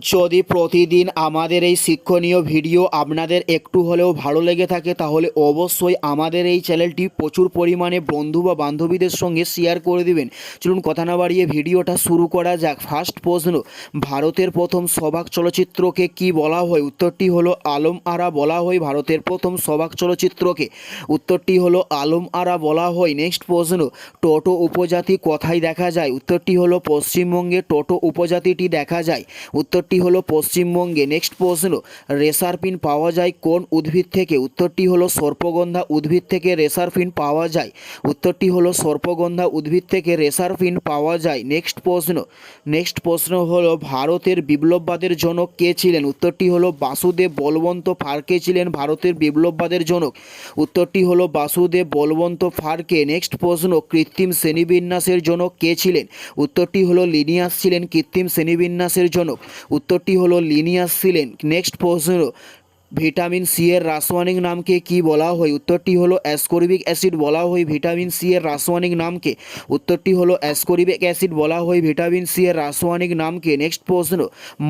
যদি প্রতিদিন আমাদের এই শিক্ষণীয় ভিডিও আপনাদের একটু হলেও ভালো লেগে থাকে, তাহলে অবশ্যই আমাদের এই চ্যানেলটি প্রচুর পরিমাণে বন্ধু বা বান্ধবীদের সঙ্গে শেয়ার করে দিবেন। চলুন কথা না বাড়িয়ে ভিডিওটা শুরু করা যাক। ফার্স্ট প্রশ্ন, ভারতের প্রথম সবাক চলচ্চিত্রকে কি বলা হয়? উত্তরটি হলো আলম আরা বলা হয়, ভারতের প্রথম সবাক চলচ্চিত্রকে। উত্তরটি হলো আলম আরা বলা হয়। নেক্সট প্রশ্ন, টোটো উপজাতি কোথায় দেখা যায়? উত্তরটি হলো পশ্চিমবঙ্গে টোটো উপজাতিটি দেখা যায়। উত্তরটি হলো পশ্চিমবঙ্গে। নেক্সট প্রশ্ন রেসারপিন পাওয়া যায় কোন উদ্ভিদ থেকে? উত্তরটি হলো সর্পগন্ধা উদ্ভিদ থেকে রেসারফিন পাওয়া যায়। উত্তরটি হলো সর্পগন্ধা উদ্ভিদ থেকে রেসারফিন পাওয়া যায়। নেক্সট প্রশ্ন নেক্সট প্রশ্ন হলো ভারতের বিপ্লববাদের জনক কে ছিলেন? উত্তরটি হলো বাসুদেব বলবন্ত ফারকে ছিলেন ভারতের বিপ্লববাদের জনক। উত্তরটি হলো বাসুদেব বলবন্ত ফারকে। নেক্সট প্রশ্ন, কৃত্রিম শ্রেণীবিন্যাসের জনক কে ছিলেন? উত্তরটি হলো লিনিয়াস ছিলেন কৃত্রিম শ্রেণীবিন্যাসের জনক। উত্তরটি হলো লিনিয়াস সিলেন। নেক্সট প্রশ্ন ভিটামিন সি এর রাসায়নিক নামকে কি বলা হয়? উত্তরটি হলো অ্যাসকর্বিক অ্যাসিড বলা হয় ভিটামিন সি এর রাসায়নিক নামকে। উত্তরটি হলো অ্যাসকর্বিক অ্যাসিড বলা হয় ভিটামিন সি এর রাসায়নিক নামকে। নেক্সট প্রশ্ন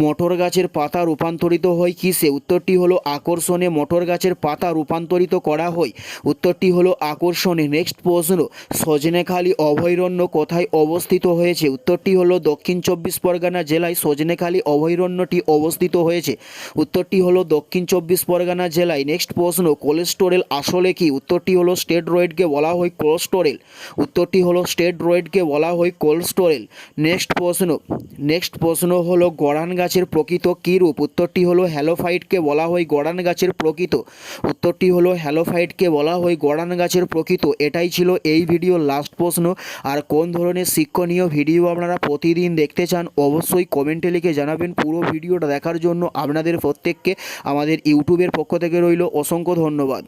মটর গাছের পাতা রূপান্তরিত হয় কিসে? উত্তরটি হলো আকর্ষণে মটর গাছের পাতা রূপান্তরিত করা হয়। উত্তরটি হলো আকর্ষণে। নেক্সট প্রশ্ন, সজনেখালি অভয়ারণ্য কোথায় অবস্থিত হয়েছে? উত্তরটি হলো দক্ষিণ চব্বিশ পরগনা জেলায় সজনেখালি অভয়ারণ্যটি অবস্থিত হয়েছে। উত্তরটি হলো দক্ষিণ চব্বিশ পরগনা জেলায় নেক্সট প্রশ্ন কোলেস্টোরেল আসলে কি? উত্তরটি হলো স্টেরয়েডকে বলা হয় কোলেস্টোরেল উত্তরটি হলো স্টেরয়েডকে বলা হয় কোলেস্টোরেল নেক্সট প্রশ্ন নেক্সট প্রশ্ন হলো গড়ান গাছের প্রকৃত কী রূপ? উত্তরটি হলো হ্যালোফাইটকে বলা হয় গড়ান গাছের প্রকৃত। উত্তরটি হলো হ্যালোফাইটকে বলা হয় গড়ান গাছের প্রকৃত। এটাই ছিল এই ভিডিওর লাস্ট প্রশ্ন। আর কোন ধরনের শিক্ষণীয় ভিডিও আপনারা প্রতিদিন দেখতে চান, অবশ্যই কমেন্টে লিখে জানাবেন। পুরো ভিডিওটা দেখার জন্য আপনাদের প্রত্যেককে আমাদের ইউটিউবের পক্ষ থেকে রইল অসংখ্য ধন্যবাদ।